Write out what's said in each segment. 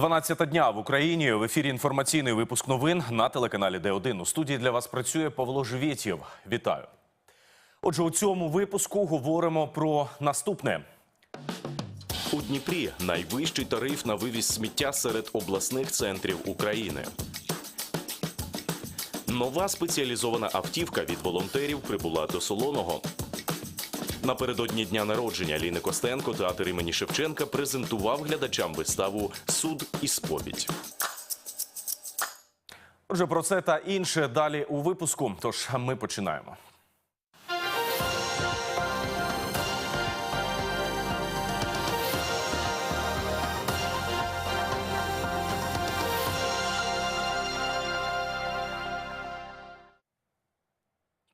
12 дня в Україні в ефірі інформаційний випуск новин на телеканалі Д1. У студії для вас працює Павло Живєтєв. Вітаю. Отже, у цьому випуску говоримо про наступне. У Дніпрі найвищий тариф на вивіз сміття серед обласних центрів України. Нова спеціалізована автівка від волонтерів прибула до Солоного. Напередодні дня народження Ліни Костенко театр імені Шевченка презентував глядачам виставу Суд і сповідь. Отже, про це та інше далі у випуску. Тож ми починаємо.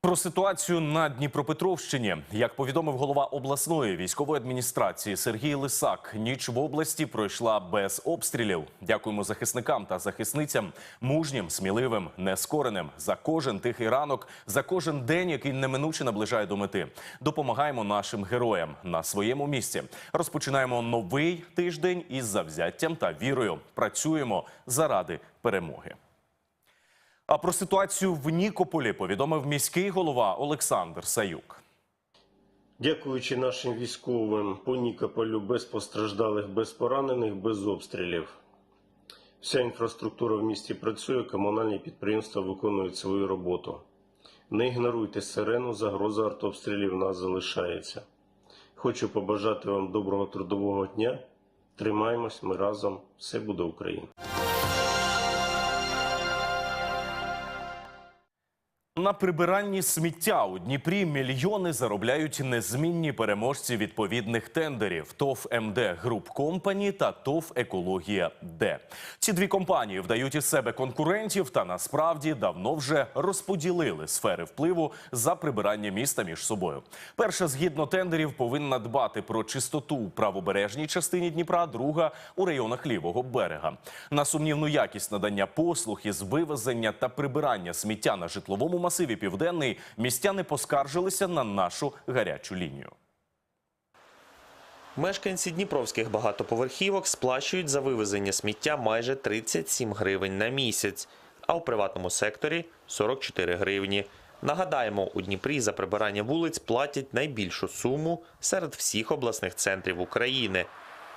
Про ситуацію на Дніпропетровщині, як повідомив голова обласної військової адміністрації Сергій Лисак, ніч в області пройшла без обстрілів. Дякуємо захисникам та захисницям, мужнім, сміливим, нескореним за кожен тихий ранок, за кожен день, який неминуче наближає до мети. Допомагаємо нашим героям на своєму місці. Розпочинаємо новий тиждень із завзяттям та вірою. Працюємо заради перемоги. А про ситуацію в Нікополі повідомив міський голова Олександр Саюк. Дякуючи нашим військовим по Нікополю без постраждалих, без поранених, без обстрілів. Вся інфраструктура в місті працює, комунальні підприємства виконують свою роботу. Не ігноруйте сирену, загроза артобстрілів нас залишається. Хочу побажати вам доброго трудового дня. Тримаємось, ми разом. Все буде Україна. На прибиранні сміття у Дніпрі мільйони заробляють незмінні переможці відповідних тендерів ТОВ МД Груп Компані та ТОВ Екологія Д. Ці дві компанії вдають із себе конкурентів та насправді давно вже розподілили сфери впливу за прибирання міста між собою. Перша згідно тендерів повинна дбати про чистоту у правобережній частині Дніпра, друга у районах лівого берега. На сумнівну якість надання послуг із вивезення та прибирання сміття на житловому масиві Південний містяни поскаржилися на нашу гарячу лінію. Мешканці дніпровських багатоповерхівок сплачують за вивезення сміття майже 37 гривень на місяць, а у приватному секторі 44 гривні. Нагадаємо, у Дніпрі за прибирання вулиць платять найбільшу суму серед всіх обласних центрів України.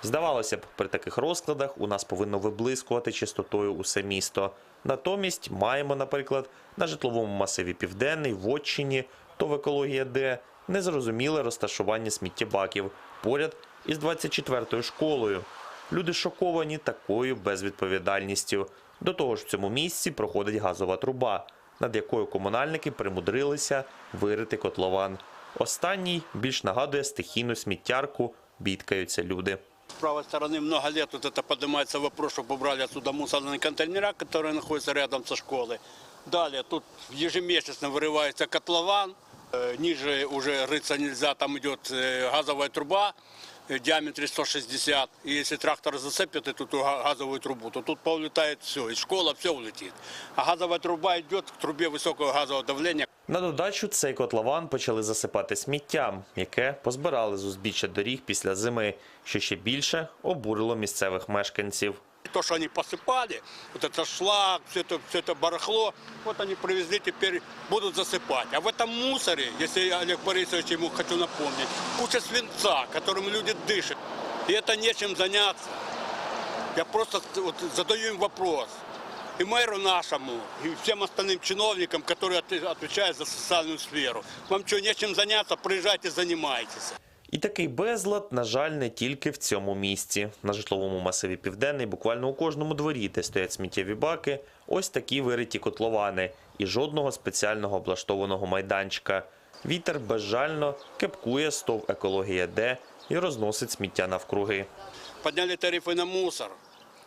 Здавалося б, при таких розкладах у нас повинно виблискувати чистотою усе місто. Натомість маємо, наприклад, на житловому масиві Південний, в Отчині, то в екологія Д незрозуміле розташування сміттєбаків поряд із 24-ю школою. Люди шоковані такою безвідповідальністю. До того ж, в цьому місці проходить газова труба, над якою комунальники примудрилися вирити котлован. Останній більш нагадує стихійну сміттярку, бідкаються люди С правой стороны много лет вот это поднимается вопрос, чтобы убрали отсюда мусорные контейнера, которые находятся рядом со школой. Далее тут ежемесячно вырывается котлован, Э, ниже уже рыться нельзя, там идет э, газовая труба э, в диаметре 160. І якщо трактор зацепити тут газову трубу, то тут повлітає все, і школа все влетить. А газова труба йде к трубі високого газового давлення. На додачу цей котлован почали засипати сміттям, яке позбирали з узбіччя доріг після зими, що ще більше обурило місцевих мешканців. То, что они посыпали, вот это шлак, все это, все это барахло, вот они привезли, теперь будут засыпать. А в этом мусоре, если я Олег Борисович ему хочу напомнить, куча свинца, которым люди дышат. И это нечем заняться. Я просто вот задаю им вопрос. И мэру нашему, и всем остальным чиновникам, которые от- отвечают за социальную сферу. Вам что, нечем заняться? Приезжайте, занимайтесь. І такий безлад, на жаль, не тільки в цьому місці. На житловому масиві Південний, буквально у кожному дворі, де стоять сміттєві баки, ось такі вириті котловани і жодного спеціального облаштованого майданчика. Вітер безжально кепкує стов екологія Д і розносить сміття навкруги. подняли тарифы на мусор.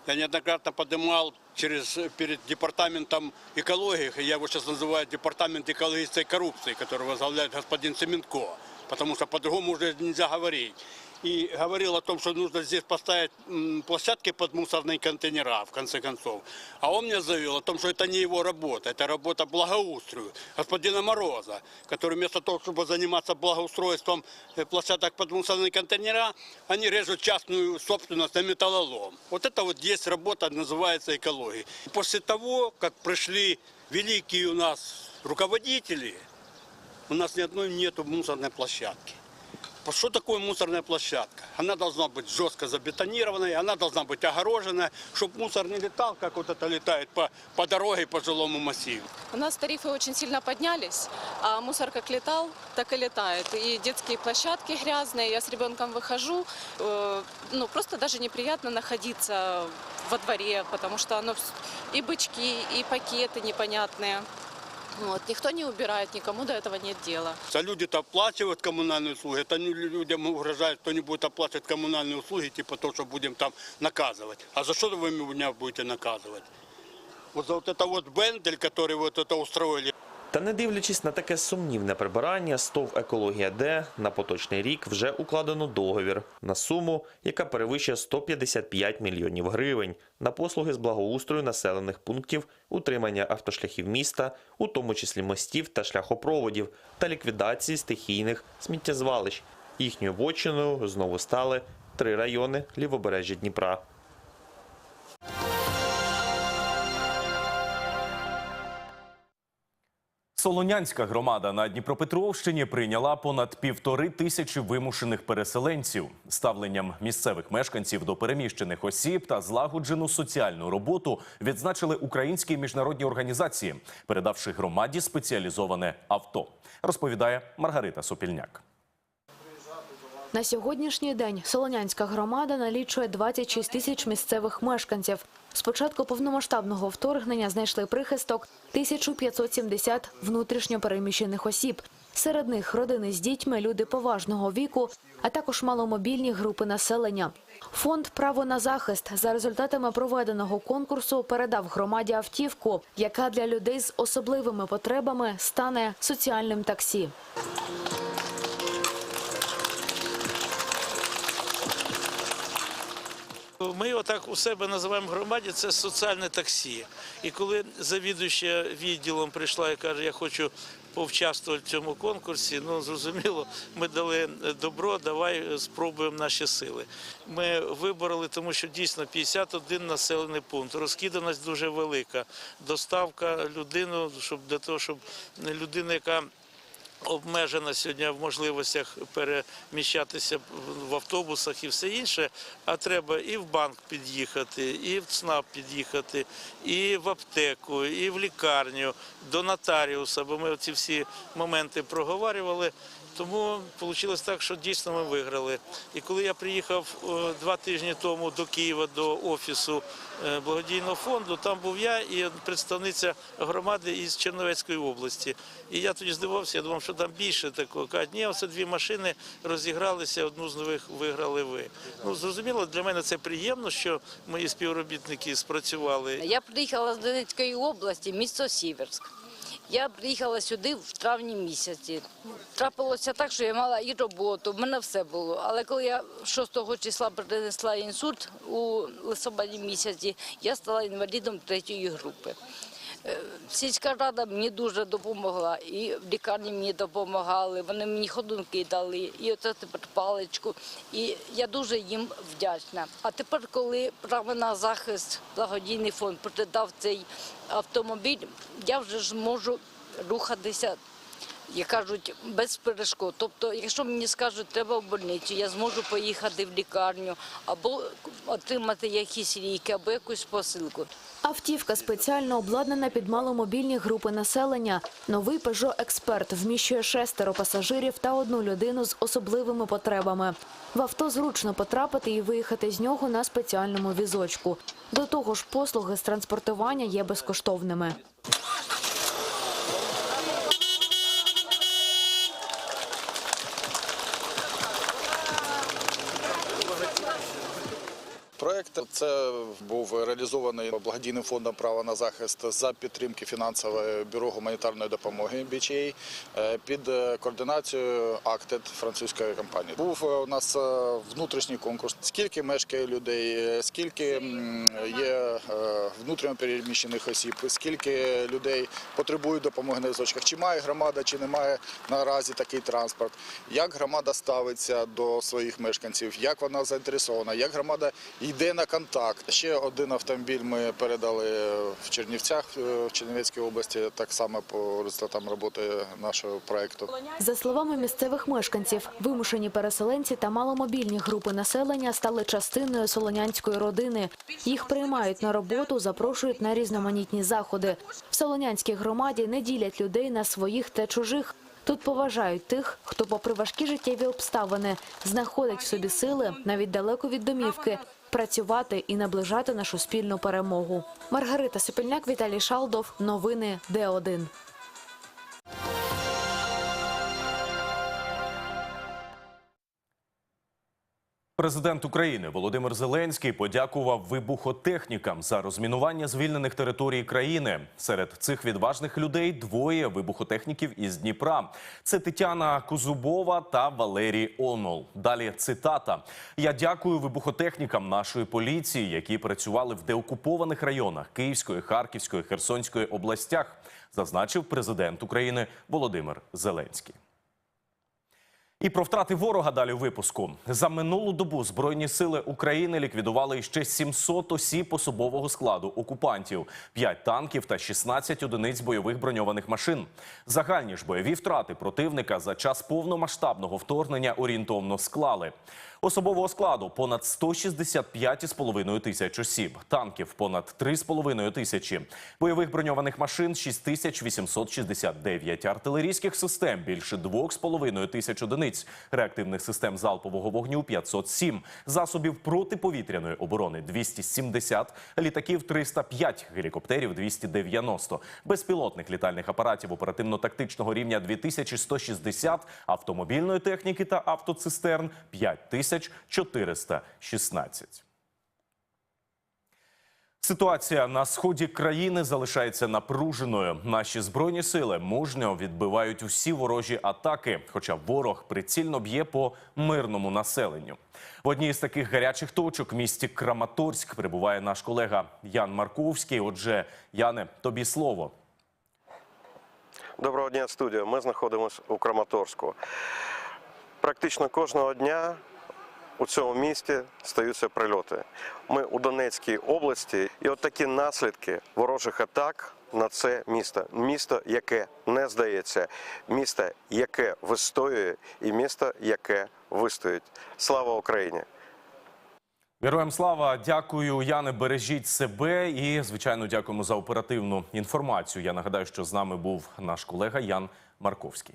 Я неоднократно поднимал через, перед департаментом экологии, я его сейчас называю департамент экологической коррупции, который возглавляет господин Семенко, потому что по-другому уже нельзя говорить. и говорил о том, что нужно здесь поставить м, площадки под мусорные контейнера, в конце концов. А он мне заявил о том, что это не его работа, это работа благоустрою, господина Мороза, который вместо того, чтобы заниматься благоустройством э, площадок под мусорные контейнера, они режут частную собственность на металлолом. Вот это вот есть работа, называется экологией. После того, как пришли великие у нас руководители, у нас ни одной нету мусорной площадки. Что такое мусорная площадка? Она должна быть жестко забетонированной, она должна быть огороженная, чтобы мусор не летал, как вот это летает по, по дороге, по жилому массиву. У нас тарифы очень сильно поднялись, а мусор как летал, так и летает. И детские площадки грязные, я с ребенком выхожу, э, ну просто даже неприятно находиться во дворе, потому что оно и бычки, и пакеты непонятные. Вот. Никто не убирает, никому до этого нет дела. А люди-то оплачивают коммунальные услуги, это не людям угрожает, кто не будет оплачивать коммунальные услуги, типа то, что будем там наказывать. А за что вы меня будете наказывать? Вот за вот это вот бендель, который вот это устроили, Та не дивлячись на таке сумнівне прибирання, СТОВ «Екологія Д» на поточний рік вже укладено договір на суму, яка перевищує 155 мільйонів гривень на послуги з благоустрою населених пунктів, утримання автошляхів міста, у тому числі мостів та шляхопроводів, та ліквідації стихійних сміттєзвалищ. Їхньою вотчиною знову стали три райони лівобережжя Дніпра. Солонянська громада на Дніпропетровщині прийняла понад півтори тисячі вимушених переселенців. Ставленням місцевих мешканців до переміщених осіб та злагоджену соціальну роботу відзначили українські міжнародні організації, передавши громаді спеціалізоване авто. Розповідає Маргарита Сопільняк. На сьогоднішній день Солонянська громада налічує 26 тисяч місцевих мешканців. З початку повномасштабного вторгнення знайшли прихисток 1570 внутрішньо переміщених осіб. Серед них родини з дітьми, люди поважного віку, а також маломобільні групи населення. Фонд Право на захист за результатами проведеного конкурсу передав громаді автівку, яка для людей з особливими потребами стане соціальним таксі. Ми отак у себе називаємо громаді це соціальне таксі. І коли завідуюча відділом прийшла і каже, я хочу повчаствувати в цьому конкурсі, ну зрозуміло, ми дали добро, давай спробуємо наші сили. Ми вибороли, тому що дійсно 51 населений пункт, розкиданість дуже велика. Доставка людину, щоб для того, щоб людина, яка обмежена сьогодні в можливостях переміщатися в автобусах і все інше, а треба і в банк під'їхати, і в ЦНАП під'їхати, і в аптеку, і в лікарню, до нотаріуса, бо ми ці всі моменти проговорювали. Тому вийшло так, що дійсно ми виграли. І коли я приїхав е, два тижні тому до Києва до офісу е, благодійного фонду, там був я і представниця громади із Черновецької області. І я тоді здивувався, я думав, що там більше такого. Кажуть, ні, оце дві машини розігралися, одну з них виграли ви. Ну зрозуміло, для мене це приємно, що мої співробітники спрацювали. Я приїхала з Донецької області, місто Сіверськ. Я приїхала сюди в травні місяці. Трапилося так, що я мала і роботу, в мене все було. Але коли я 6 числа принесла інсульт у листопаді місяці, я стала інвалідом третьої групи. Е, Сільська рада мені дуже допомогла, і в лікарні мені допомагали. Вони мені ходунки дали, і оце тепер паличку. І я дуже їм вдячна. А тепер, коли право на захист благодійний фонд передав цей автомобіль, я вже ж можу рухатися. Як кажуть, без перешкод. Тобто, якщо мені скажуть, треба в больницю, я зможу поїхати в лікарню або отримати якісь ліки, або якусь посилку. Автівка спеціально обладнана під маломобільні групи населення. Новий Peugeot Експерт вміщує шестеро пасажирів та одну людину з особливими потребами. В авто зручно потрапити і виїхати з нього на спеціальному візочку. До того ж, послуги з транспортування є безкоштовними. Це був реалізований благодійним фондом право на захист за підтримки фінансового бюро гуманітарної допомоги BHA е, під е, координацією Acted французької компанії. Був е, у нас внутрішній конкурс. Скільки мешкає людей, скільки є внутрішньо переміщених осіб, скільки людей потребують допомоги на візочках, чи має громада, чи немає наразі такий транспорт, як громада ставиться до своїх мешканців, як вона заінтересована, як громада йде на контакт. Ще один автомобіль ми передали в Чернівцях, е, в Чернівецькій області, так само по результатам роботи нашого проекту. За словами місцевих мешканців, вимушені переселенці та маломобільні групи населення стали частиною солонянської родини. Їх приймають на роботу, запрошують на різноманітні заходи. В солонянській громаді не ділять людей на своїх та чужих. Тут поважають тих, хто, попри важкі життєві обставини, знаходить в собі сили, навіть далеко від домівки, працювати і наближати нашу спільну перемогу. Маргарита Сипільняк, Віталій Шалдов. Новини Д1. Президент України Володимир Зеленський подякував вибухотехнікам за розмінування звільнених територій країни. Серед цих відважних людей двоє вибухотехніків із Дніпра. Це Тетяна Кузубова та Валерій Онол. Далі цитата: Я дякую вибухотехнікам нашої поліції, які працювали в деокупованих районах Київської, Харківської, Херсонської областях, зазначив президент України Володимир Зеленський. І про втрати ворога далі випуску. За минулу добу Збройні сили України ліквідували ще 700 осіб особового складу окупантів, 5 танків та 16 одиниць бойових броньованих машин. Загальні ж бойові втрати противника за час повномасштабного вторгнення орієнтовно склали. Особового складу понад 165,5 тисяч осіб, танків понад 3,5 тисячі, бойових броньованих машин 6869, артилерійських систем більше 2,5 тисяч одиниць, реактивних систем залпового вогню 507, засобів протиповітряної оборони 270, літаків 305, гелікоптерів 290, безпілотних літальних апаратів оперативно-тактичного рівня 2160, автомобільної техніки та автоцистерн 5416. Ситуація на сході країни залишається напруженою. Наші збройні сили мужньо відбивають усі ворожі атаки, хоча ворог прицільно б'є по мирному населенню. В одній з таких гарячих точок в місті Краматорськ перебуває наш колега Ян Марковський. Отже, Яне, тобі слово. Доброго дня, студія. Ми знаходимося у Краматорську. Практично кожного дня у цьому місті стаються прильоти. Ми у Донецькій області, і от такі наслідки ворожих атак на це місто. Місто, яке не здається, місто, яке вистоює, і місто, яке вистоїть. Слава Україні! Героям слава, дякую, Яне. Бережіть себе і, звичайно, дякуємо за оперативну інформацію. Я нагадаю, що з нами був наш колега Ян Марковський.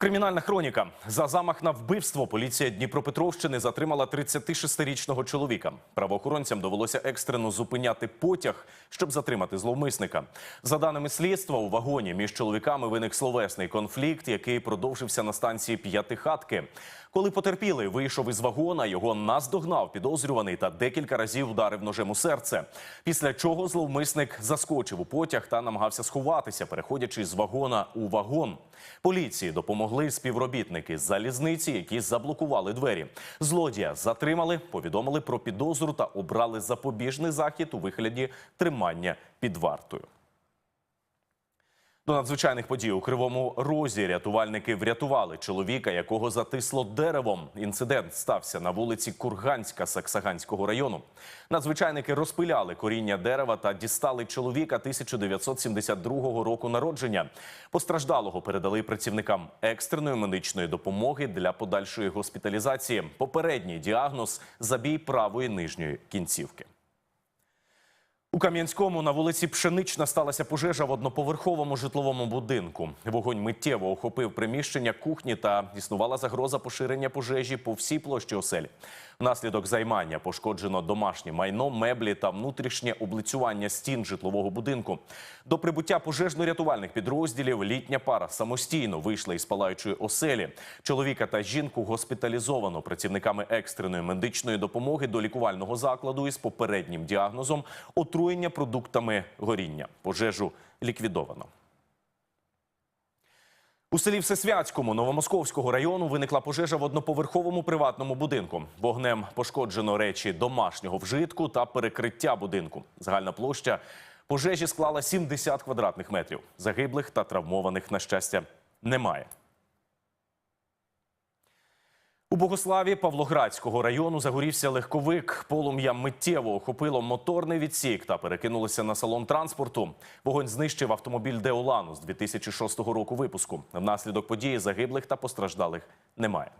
Кримінальна хроніка за замах на вбивство поліція Дніпропетровщини затримала 36-річного чоловіка. Правоохоронцям довелося екстрено зупиняти потяг, щоб затримати зловмисника. За даними слідства, у вагоні між чоловіками виник словесний конфлікт, який продовжився на станції П'ятихатки. Коли потерпілий вийшов із вагона, його наздогнав підозрюваний та декілька разів вдарив ножем у серце. Після чого зловмисник заскочив у потяг та намагався сховатися, переходячи з вагона у вагон. Поліції допомогли співробітники з залізниці, які заблокували двері. Злодія затримали, повідомили про підозру та обрали запобіжний захід у вигляді тримання під вартою. До надзвичайних подій у Кривому Розі рятувальники врятували чоловіка, якого затисло деревом. Інцидент стався на вулиці Курганська Саксаганського району. Надзвичайники розпиляли коріння дерева та дістали чоловіка 1972 року народження. Постраждалого передали працівникам екстреної медичної допомоги для подальшої госпіталізації. Попередній діагноз забій правої нижньої кінцівки. У Кам'янському на вулиці Пшенична сталася пожежа в одноповерховому житловому будинку. Вогонь миттєво охопив приміщення кухні та існувала загроза поширення пожежі по всій площі осель. Внаслідок займання пошкоджено домашнє майно, меблі та внутрішнє облицювання стін житлового будинку. До прибуття пожежно-рятувальних підрозділів літня пара самостійно вийшла із палаючої оселі. Чоловіка та жінку госпіталізовано працівниками екстреної медичної допомоги до лікувального закладу із попереднім діагнозом отруєння продуктами горіння. Пожежу ліквідовано. У селі Всесвятському Новомосковського району виникла пожежа в одноповерховому приватному будинку. Вогнем пошкоджено речі домашнього вжитку та перекриття будинку. Загальна площа пожежі склала 70 квадратних метрів. Загиблих та травмованих, на щастя, немає. У Богославі Павлоградського району загорівся легковик. Полум'я миттєво охопило моторний відсік та перекинулося на салон транспорту. Вогонь знищив автомобіль Деолану з 2006 року випуску. Внаслідок події загиблих та постраждалих немає.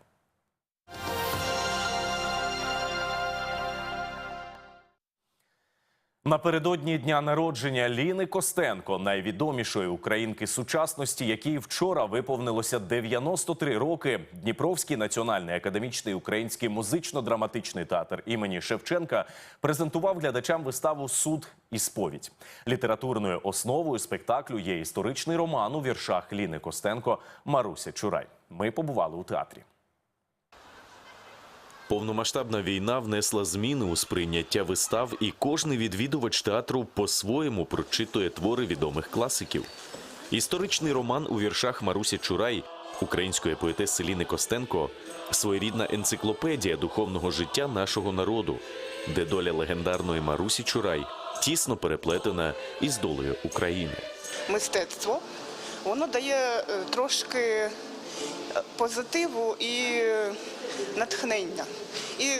Напередодні дня народження Ліни Костенко, найвідомішої українки сучасності, якій вчора виповнилося 93 роки. Дніпровський національний академічний український музично-драматичний театр імені Шевченка презентував глядачам виставу Суд і сповідь. Літературною основою спектаклю є історичний роман у віршах Ліни Костенко Маруся Чурай. Ми побували у театрі. Повномасштабна війна внесла зміни у сприйняття вистав, і кожний відвідувач театру по-своєму прочитує твори відомих класиків. Історичний роман у віршах Марусі Чурай, української поетеси Ліни Костенко, своєрідна енциклопедія духовного життя нашого народу, де доля легендарної Марусі Чурай тісно переплетена із долею України. мистецтво, воно дає е, трошки позитиву і натхнення. І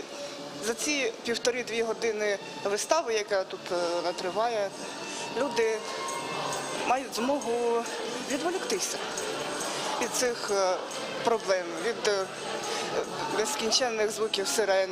за ці півтори-дві години вистави, яка тут е, триває, люди мають змогу відволіктися від цих е, проблем, від е, нескінченних звуків сирен,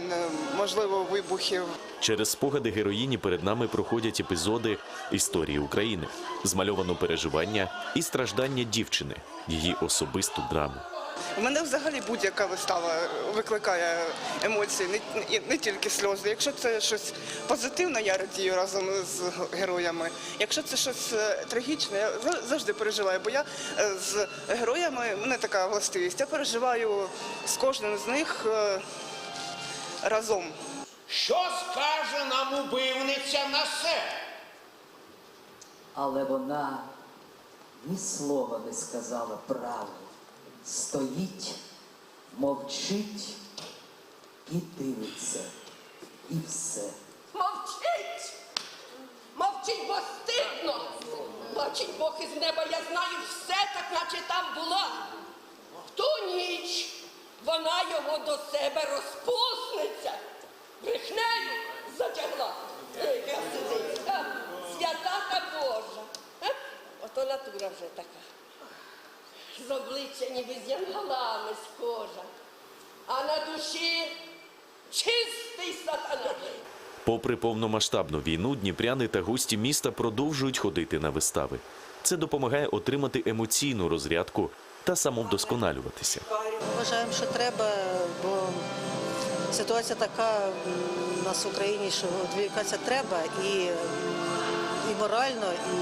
можливо, вибухів. Через спогади героїні перед нами проходять епізоди історії України, змальовано переживання і страждання дівчини, її особисту драму. У мене взагалі будь-яка вистава викликає емоції, не, не, тільки сльози. Якщо це щось позитивне, я радію разом з героями. Якщо це щось е, трагічне, я завжди переживаю, бо я е, з героями, у мене така властивість, я переживаю з кожним з них е, разом. Що скаже нам убивниця на це? Але вона ні слова не сказала правду. Стоїть, мовчить і дивиться, і все. Мовчить! Мовчить, бо стидно! Бачить Бог із неба, я знаю все, так наче там була. В ту ніч вона його до себе розпусниця. Брехнею затягла. Свята та Божа. Ото натура вже така. З обличчя ніби з янголами схожа. А на душі чистий сатана. Попри повномасштабну війну, дніпряни та гості міста продовжують ходити на вистави. Це допомагає отримати емоційну розрядку та самовдосконалюватися. Вважаємо, що треба, бо ситуація така у нас в Україні, що відволікатися треба і, і морально, і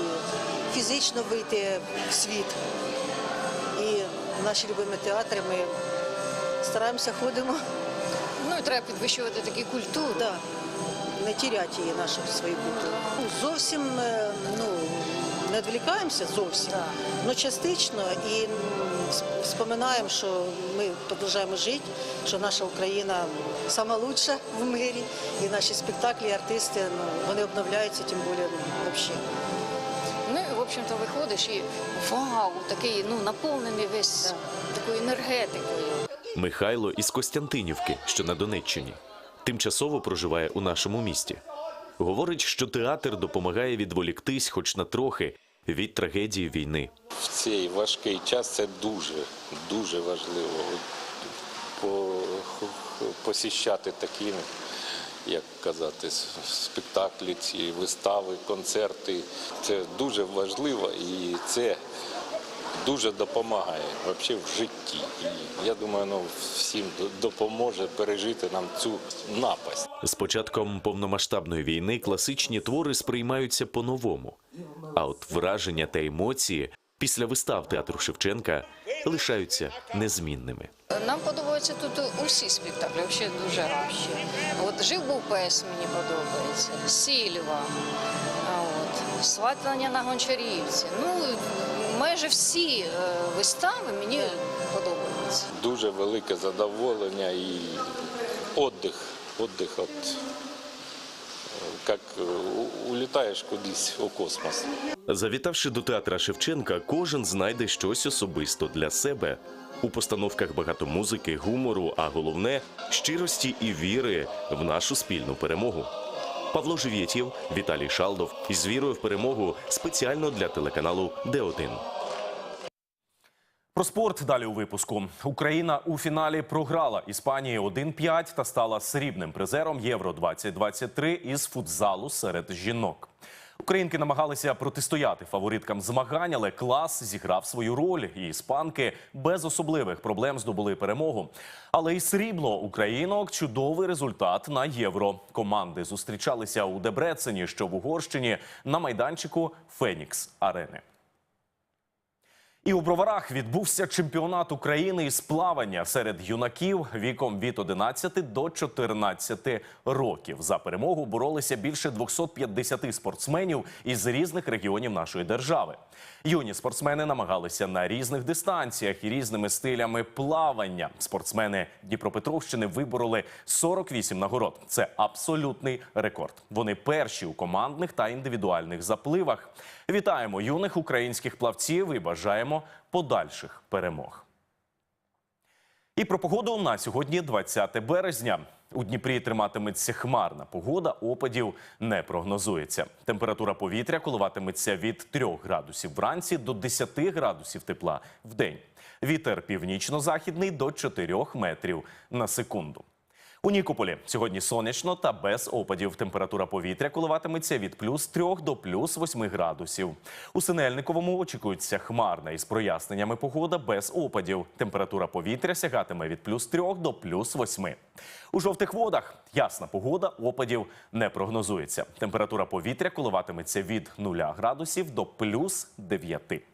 фізично вийти в світ. Наші любимі театри ми стараємося ходимо. Ну і треба підвищувати такі культури. Да, не тіряти її нашу свою культуру. Ну, Зовсім е, ну, не відволікаємося зовсім, але частично і м, сп- споминаємо, що ми продовжуємо жити, що наша Україна лучша в мирі, і наші спектаклі, артисти, ну, вони обновляються, тим більше взагалі. Ну в общем-то, виходиш і вау, такий ну, наповнений весь такою енергетикою. Михайло із Костянтинівки, що на Донеччині, тимчасово проживає у нашому місті. Говорить, що театр допомагає відволіктись, хоч на трохи, від трагедії війни. в цей важкий час це дуже, дуже важливо. Посіщати такі, як казати, спектаклі, ці вистави, концерти. Це дуже важливо і це дуже допомагає взагалі в житті. І я думаю, ну, всім допоможе пережити нам цю напасть. З початком повномасштабної війни класичні твори сприймаються по-новому. А от враження та емоції після вистав театру Шевченка лишаються незмінними. Нам подобаються тут усі спектаклі, взагалі дуже раді. Жив був пес, мені подобається, Сільва, от сватання на Гончарівці. Ну майже всі е, вистави мені подобаються. Дуже велике задоволення і віддих. Віддих от, як е, улітаєш кудись у космос. Завітавши до театра Шевченка, кожен знайде щось особисто для себе. У постановках багато музики, гумору, а головне щирості і віри в нашу спільну перемогу. Павло Живєтєв, Віталій Шалдов із вірою в перемогу спеціально для телеканалу Д1. Про спорт далі у випуску. Україна у фіналі програла Іспанії 1-5 та стала срібним призером Євро 2023 із футзалу серед жінок. Українки намагалися протистояти фавориткам змагань, але клас зіграв свою роль. І іспанки без особливих проблем здобули перемогу. Але і срібло українок чудовий результат на євро. Команди зустрічалися у Дебрецені, що в Угорщині, на майданчику Фенікс Арени. І у броварах відбувся чемпіонат України із плавання серед юнаків віком від 11 до 14 років. За перемогу боролися більше 250 спортсменів із різних регіонів нашої держави. Юні спортсмени намагалися на різних дистанціях і різними стилями плавання. Спортсмени Дніпропетровщини вибороли 48 нагород. Це абсолютний рекорд. Вони перші у командних та індивідуальних запливах. Вітаємо юних українських плавців і бажаємо подальших перемог. І про погоду на сьогодні, 20 березня. У Дніпрі триматиметься хмарна погода, опадів не прогнозується. Температура повітря коливатиметься від 3 градусів вранці до 10 градусів тепла в день. Вітер північно-західний до 4 метрів на секунду. У Нікополі сьогодні сонячно та без опадів. Температура повітря коливатиметься від плюс 3 до плюс 8 градусів. У Синельниковому очікується хмарна із проясненнями погода без опадів. Температура повітря сягатиме від плюс 3 до плюс 8. У жовтих водах ясна погода, опадів не прогнозується. Температура повітря коливатиметься від 0 градусів до плюс 9.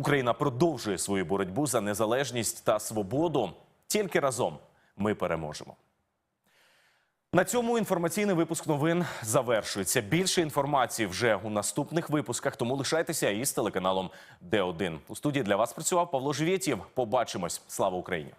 Україна продовжує свою боротьбу за незалежність та свободу. Тільки разом ми переможемо. На цьому інформаційний випуск новин завершується. Більше інформації вже у наступних випусках, тому лишайтеся із телеканалом Д1. У студії для вас працював Павло Живєтєв. Побачимось. Слава Україні!